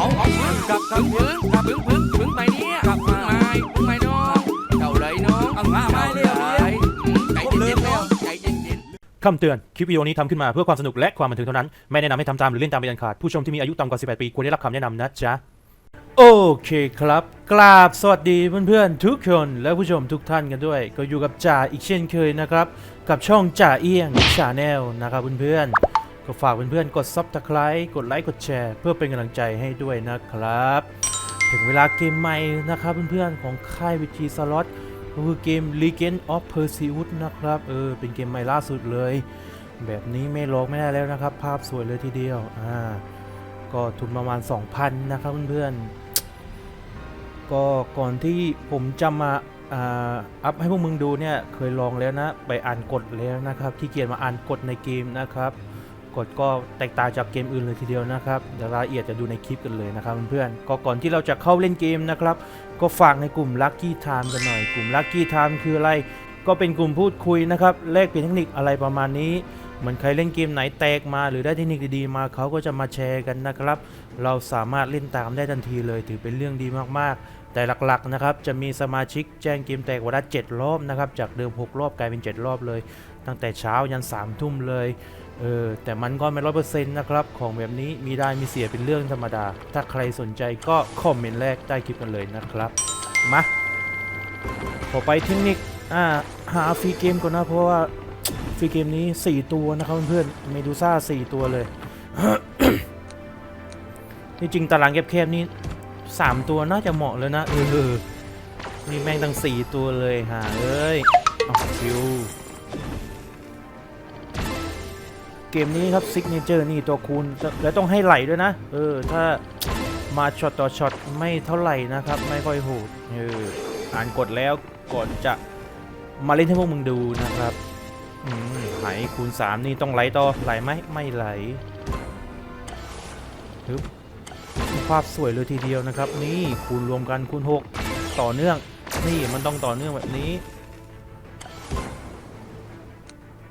เอาเอาพื้นกับกับพื้นกับพื้นพื้นพื้นไปเนี่ยกับพื้นไม้พื้นไม้น้องเจ้าเลยน้องเอามาไม้เลยใจเย็นๆแล้วใจเย็นๆคำเตือน คลิปวิดีโอนี้ทำขึ้นมาเพื่อความสนุกและความบันเทิงเท่านั้น ไม่แนะนำให้ทำตามหรือเล่นตามเป็นอันขาด ผู้ชมที่มีอายุต่ำกว่า 18 ปีควรได้รับคำแนะนำนะจ๊ะโอเคครับ กราบสวัสดีเพื่อนๆทุกคนและผู้ชมทุกท่านกันด้วย ก็อยู่กับจ่าอีกเช่นเคยนะครับ กับช่องจ่าเอี้ยงชาแนลนะครับเพื่อนๆ ก็ฝากเพื่อนๆกดซับสไคร b e กดไลค์กดแชร์เพื่อเป็นกำลังใจให้ด้วยนะครับ ถึงเวลาเกมใหม่นะครับเพื่อนๆของค่ายวิธีสล็อตก็คือเกม Legend of Perseus นะครับเออเป็นเกมใหม่ล่าสุดเลย แบบนี้ไม่ลอกไม่ได้แล้วนะครับ ภาพสวยเลยทีเดียวอ่าก็ทุนประมาณ 2,000 นะครับเพื่อนๆก็ก่อนที่ผมจะมาอ่าอัพให้พวกมึงดูเนี่ยเคยลองแล้วนะ ไปอ่านกฎแล้วนะครับที่เกียนมาอ่านกฎในเกมนะครับ กฎก็แตกต่างจากเกมอื่นเลยทีเดียวนะครับเดี๋ยวรายละเอียดจะดูในคลิปกันเลยนะครับเพื่อนๆก็ก่อนที่เราจะเข้าเล่นเกมนะครับ ก็ฝากในกลุ่ม Lucky Time กันหน่อย กลุ่ม Lucky Time คืออะไร ก็เป็นกลุ่มพูดคุยนะครับแลกเปลี่ยนเทคนิคอะไรประมาณนี้เหมือนใครเล่นเกมไหนแตกมา หรือได้เทคนิคดีๆมาเขาก็จะมาแชร์กันนะครับ เราสามารถเล่นตามได้ทันทีเลยถือเป็นเรื่องดีมากๆ แต่หลักๆนะครับจะมีสมาชิกแจ้งเกมแตกวันละ7รอบนะครับจากเดิม 6 รอบกลายเป็น 7 รอบเลย ตั้งแต่เช้ายัน3ามทุ่มเลย เออแต่มันก็ไม่ร้อยเปอร์เซ็นต์นะครับ ของแบบนี้มีได้มีเสียเป็นเรื่องธรรมดา ถ้าใครสนใจก็คอมเมนต์แรกใต้คลิปกันเลยนะครับ มาพอไปเทคนิคอ่าหาฟรีเกมก่อนนะเพราะว่าฟรีเกมนี้ 4 ตัวนะครับเพื่อนเมดูซ่า 4 ตัวเลยที่จริงตารางแคบๆนี่3 ตัวน่าจะเหมาะเลยนะเออนี่แม่งตั้ง4 ตัวเลยหาเอ้ยเอาคิว เกมนี้ครับซิกเนเจอร์นี่ตัวคูณแล้วต้องให้ไหลด้วยนะ เออ ถ้ามาช็อตต่อช็อตไม่เท่าไหร่นะครับ ไม่ค่อยโหดเอออ่านกดแล้วก่อนจะมาเล่นให้พวกมึงดูนะครับอืมไหลคูณ 3 นี่ต้องไหลต่อไหลไหมไม่ไหลฮึบภาพสวยเลยทีเดียวนะครับ นี่คูณรวมกันคูณ 6 ต่อเนื่อง นี่มันต้องต่อเนื่องแบบนี้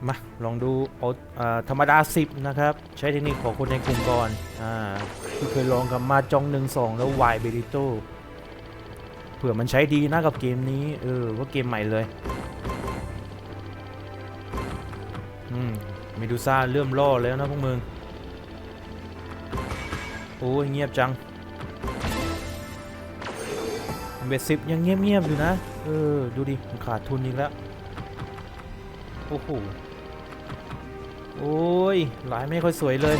มาลองดูเอาธรรมดา 10 นะครับ ใช้เทคนิคของคนในกลุ่มก่อนอ่าที่เคยลองกับมาจอง1 2แล้ววายเบริโตเผื่อมันใช้ดีนะกับเกมนี้ เออ ว่าเกมใหม่เลยอืมเมดูซ่าเริ่มล่อแล้วนะพวกมึง โอ้ยเงียบจังเบสซิปยังเงียบๆอยู่นะ เออ ดูดิ มันขาดทุนอีกแล้ว โอ้โห โอ้ยไหลไม่ค่อยสวยเลย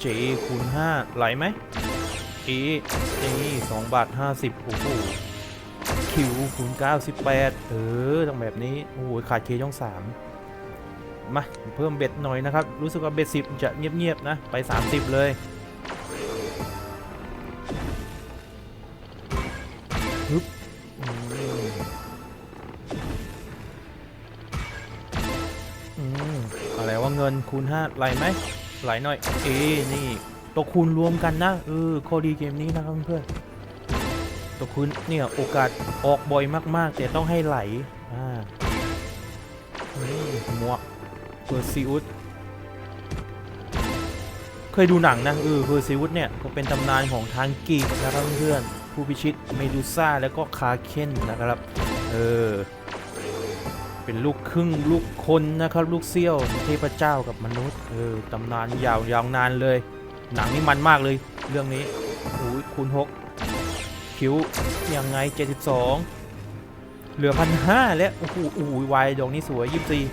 เจคูณ5ไหลไหมอเอสองบาทห้าสิบโอ้โหคิวคูณ98เออต้องแบบนี้โอ้โหขาดเคย่องสามมาเพิ่มเบ็ดหน่อยนะครับ รู้สึกว่าเบ็ดสิบจะเงียบๆนะ ไป 30 เลย เงินคูณ5ไหลไหมไหลหน่อย เอ้นี่ ตัวคูณรวมกันนะเออข้อดีเกมนี้นะครับเพื่อนๆตัวคูณเนี่ยโอกาสออกบ่อยมากๆ แต่ต้องให้ไหลอ่าหมวกเพอร์ซิอุสเคยดูหนังนะเออเพอร์ซิอุสเนี่ยก็เป็นตำนานของทางกีกนะครับเพื่อนผู้พิชิตเมดูซ่าแล้วก็คาเคนนะครับ เออ เป็นลูกครึ่งลูกคนนะครับ ลูกเซี่ยวเทพเจ้ากับมนุษย์เออตำนานยาวยาวนานเลย หนังนี่มันมากเลย เรื่องนี้โอ้ยคูณ6คิ้วยังไง 72 เหลือพันห้าแล้วโอ้โหโอ้โหวายดอกนี้สวยยี่สิบสี่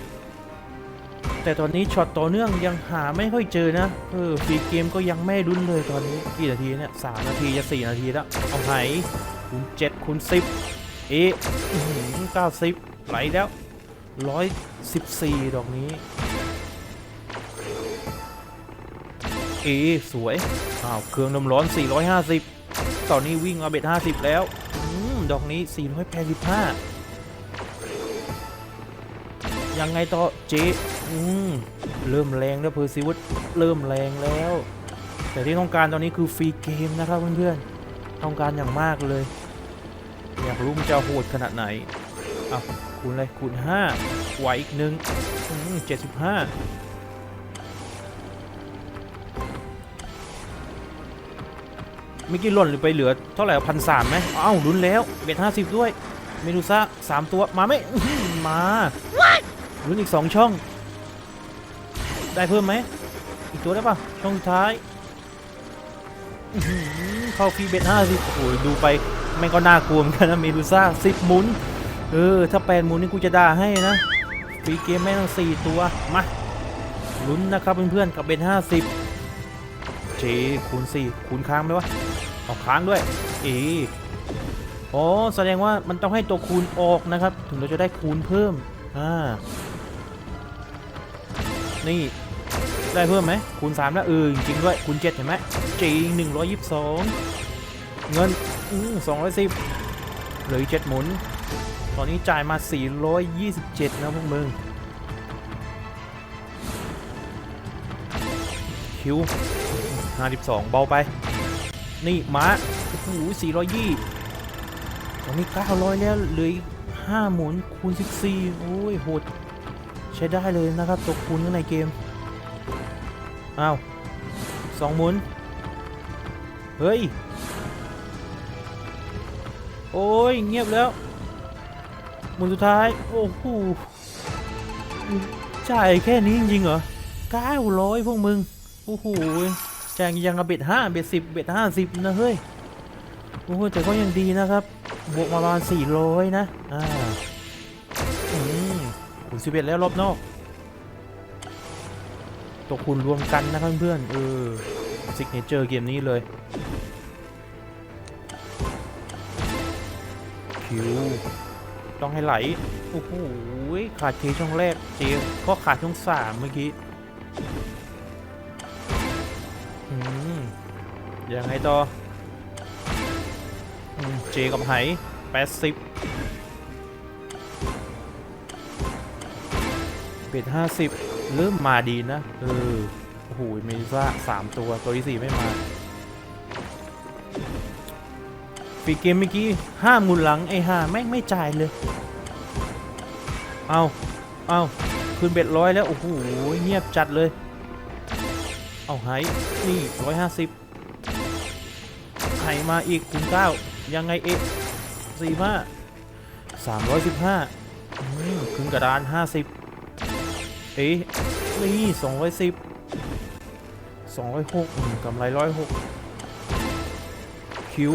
แต่ตอนนี้ช็อตต่อเนื่องยังหาไม่ค่อยเจอนะเออฟรีเกมก็ยังไม่รุนเลยตอนนี้กี่นาทีเนี่ยสามนาทีจะสี่นาทีแล้วเอาไหคูณเจ็ดคูณสิบเอ๊ะเก้าสิบไหลแล้ว ร้อยสิบสี่ดอกนี้เอสวย อ้าว เครื่องน้ำร้อน 450 ตอนนี้วิ่งมาเบ็ด 50 แล้วอดอกนี้ 485 ยังไงต่อเจอืมเริ่มแรงแล้วเพอร์ซิวดเริ่มแรงแล้ว แต่ที่ต้องการตอนนี้คือฟรีเกมนะครับเพื่อนๆ ต้องการอย่างมากเลย อยากรู้มันจะโหดขนาดไหนอะ คูณเลยคูณ5ไหวอีกหนึ่งอืม75เมื่อกี้หล่นหรือไปเหลือเท่าไหร่พันสามไหมอ้าวลุ้นแล้วเบ็ดห้าสิบด้วยเมดูซ่าสามตัวมาไหมอื้อหือมาลุ้นอีกสองช่อง ได้เพิ่มไหมอีกตัวได้ปะช่องสุดท้ายอื้อหือเข้าฟรีเบ็ดห้าสิบโอ้ยดูไปแม่งก็น่ากลัวเหมือนกันนะเมดูซ่าสิบหมุน เออ ถ้าแปดหมุนนี่กูจะด่าให้นะฟรีเกมแม่งต้องสี่ตัว มาลุ้นนะครับเพื่อนๆกับเบ็ดห้าสิบเจคูณสี่คูณค้างไหมวะออกค้างด้วย เออ๋อแสดงว่ามันต้องให้ตัวคูณออกนะครับ ถึงเราจะได้คูณเพิ่มอ่านี่ได้เพิ่มไหมคูณ3แล้วเออจริงด้วยคูณ7เห็นไหมจริง122 เงินอือ210เหลืออีก7หมุน ตอนนี้จ่ายมา 427 นะพวกมึง คิว 52 เบาไป นี่ ม้า โอ้โห420 ตอนนี้ 900 แล้วเหลือ5หมุนคูณ 14 โอ้ยโหด ใช้ได้เลยนะครับตัวคูณข้างในเกม อ้าวสองหมุน เฮ้ย โอ้ย เงียบแล้ว หมุนสุดท้าย โอ้โหจ่ายแค่นี้จริงเหรอเก้าร้อยพวกมึง โอ้โหแจงยังกับเบ็ดห้าเบ็ดสิบเบ็ดห้าสิบนะเฮ้ย โอ้โหแต่ก็ยังดีนะครับ บวกมาประมาณสี่ร้อยนะ อ่า อืมคูณสิบเอ็ดแล้วรอบนอกตัวคูณรวมกันนะครับเพื่อนๆเออซิกเนเจอร์เกมนี้เลย คิว ต้องให้ไหล โอ้โห ขาดเคช่องแรกเจก็ขาดช่องสามเมื่อกี้ยังไงต่อเจกับไหแปดสิบเบ็ดห้าสิบเริ่มมาดีนะ เออ โอ้โหเมซ่าสามตัว ตัวที่สี่ไม่มา ฟีเกมเมื่อกี้ห้าหมุนหลังไอ้ห้าแม่งไม่จ่ายเลย เอาเอาคืนเบ็ดร้อยแล้ว โอ้โหเงียบจัดเลย เอาไฮนี่ร้อยห้าสิบไฮมาอีกคูณเก้ายังไงเอ๊ะสี่ห้าสามร้อยสิบห้าคืนกระดานห้าสิบเอ๊ะนี่สองร้อยสิบสองร้อยหกกำไรร้อยหกคิว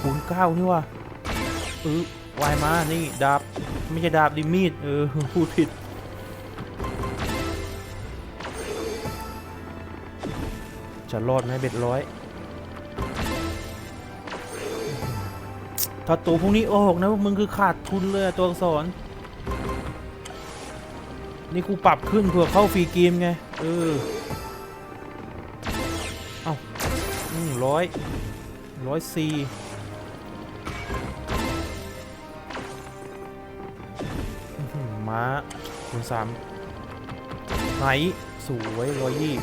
คูณเก้านี่ว่ะเออวายมา นี่ดาบ ไม่ใช่ดาบดิมีด เออ พูดผิด จะรอดไหมเบ็ดร้อยถ้าตัวพวกนี้ออกนะพวกมึงคือขาดทุนเลยตัวอักษร นี่กูปรับขึ้นเผื่อเข้าฟรีเกมไง เออ เอา้าร้อยร้อยสี่าคูณสามไหสวยร้อยยี่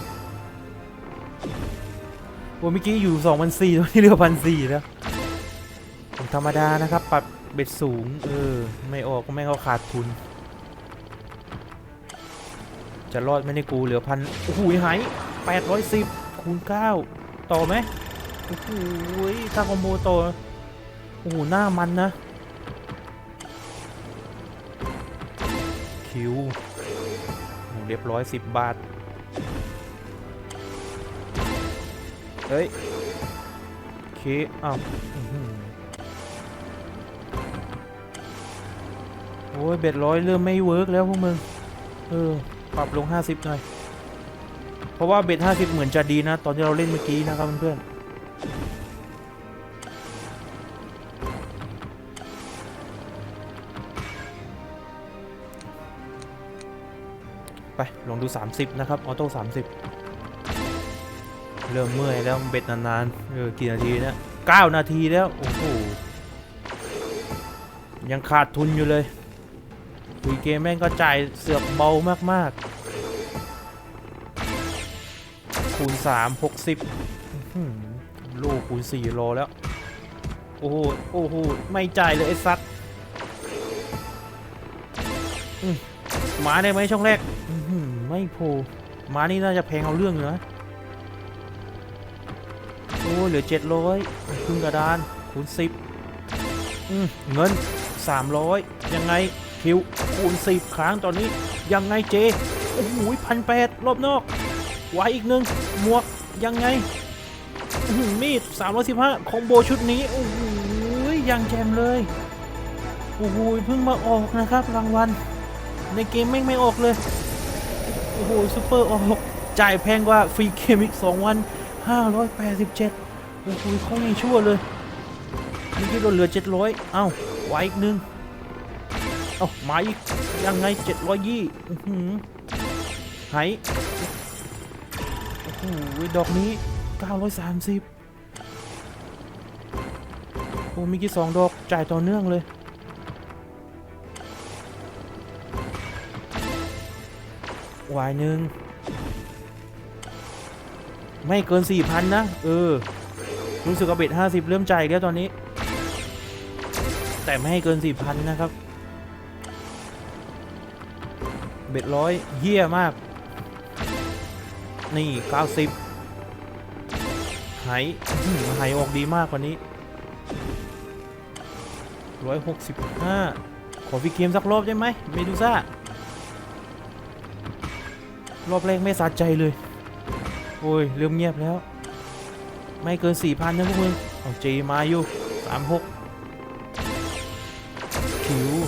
วันเมื่อกี้อยู่สองพันสี่ตอนนี้เหลือพันสี่แล้วผมธรรมดานะครับ ปรับเบ็ดสูง เออ ไม่ออกก็ไม่เขาขาดทุน จะรอดไหมในยกูเหลือพันโอ้โหหายแปดร้อยสิบคูณเก้าต่อไหมโอ้โหถ้าคอมโบต่อโอ้โหหน้ามันนะ คิวเรียบร้อยสิบบาท เฮ้ยเคอ้าวโอ้ยเบ็ดร้อยเริ่มไม่เวิร์กแล้วพวกมึง เออ ปรับลง50หน่อย เพราะว่าเบ็ด50เหมือนจะดีนะ ตอนที่เราเล่นเมื่อกี้นะครับเพื่อนๆ ไปลองดู 30 นะครับ ออโต้ 30 เริ่มเมื่อยแล้วเบ็ดนานๆ เออ กี่นาทีเนะ9นาทีแล้ว โอ้โห ยังขาดทุนอยู่เลยคุยเกมแม่งก็จ่ายเสือกเบามากๆ คูณ 3 60อื้อหือโลคูณ4โลแล้ว โอ้โห โอ้โห ไม่จ่ายเลยไอ้สัตว์มาได้ไหมช่องแรก ไม่โผล่มานี่น่าจะแพงเอาเรื่องอยู่นะเอออ้เหลือเจ็ดร้อยครึ่งกระดานคูณสิบอืมเงินสามร้อยยังไงคิวคูณสิบครั้งตอนนี้ยังไงเจโอ้โหพันแปดรอบนอกไว้อีกหนึ่งหมวกยังไงอื้อหือมีด315คอมโบชุดนี้โอ้โหยังแจมเลยโอ้โหเพิ่งมาออกนะครับรางวัลในเกมแม่งไม่ออกเลย อ้โหซูเปอร์ออกจ่ายแพงกว่าฟรีเกมอีก2วัน587โอ้โหเขายังชั่วเลยนี่คิดว่าเหลือ700เอ้าไว้อีกนึงเอ้ามาอีกยังไง700ยี่อื้อหือไหโอ้โหดอกนี้930โอ้มีกี่สองดอกจ่ายต่อเนื่องเลย วายหนึ่งไม่เกิน4,000นนะ เออ รู้สึกว่าเบ็ด50เริ่มใจแล้วตอนนี้ แต่ไม่ให้เกิน4,000นนะครับ เบ็ดร้อยเยี่ยมาก นี่90ไหอื้อหือไหออกดีมากกว่านี้165ขอพี่เกมสักรอบได้ไหมเมดูซ่า รอบแรกไม่สะใจเลย โอ้ยเริ่มเงียบแล้ว ไม่เกิน4,000นะพวกมึงเอาเจมาอยู่36คิว45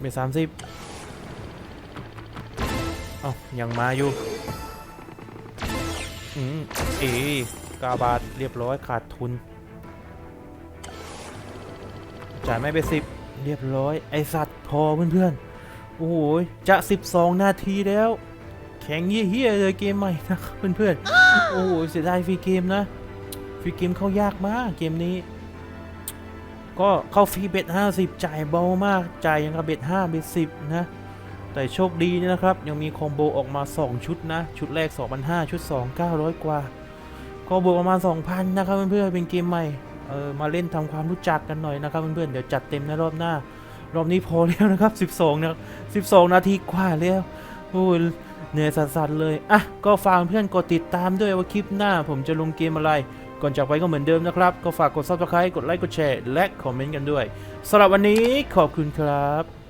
เมสามสิบเอายังมาอยู่ อืม เอ กาบาทเรียบร้อยขาดทุน จ่ายไม่ไปสิบเรียบร้อย ไอสัตว์พอเพื่อนๆ โอ้โห จะ 12 นาทีแล้ว แข็งเฮี้ยๆเลยเกมใหม่นะครับเพื่อนๆ โอ้โห เสียดายฟรีเกมนะ ฟรีเกมเข้ายากมากเกมนี้ ก็เข้าฟรีเบ็ด50 จ่ายเบามาก จ่ายยังกับเบ็ด5เบ็ด10 นะ แต่โชคดีนะครับ ยังมีคอมโบออกมา 2 ชุดนะ ชุดแรก 2,500 ชุด 2 900 กว่า ก็บวกประมาณ 2,000 นะครับเพื่อนๆ เป็นเกมใหม่ เออมาเล่นทำความรู้จักกันหน่อยนะครับเพื่อนๆเดี๋ยวจัดเต็มในรอบหน้า รอบนี้พอแล้วนะครับ 12นะ12 นาทีกว่าแล้วโอ้ยเหนื่อยสัสๆเลยอะก็ฝากเพื่อนกดติดตามด้วยว่าคลิปหน้า ผมจะลงเกมอะไร ก่อนจากไปก็เหมือนเดิมนะครับ ก็ฝากกด subscribe กดไลค์กดแชร์และคอมเมนต์กันด้วยสำหรับวันนี้ขอบคุณครับ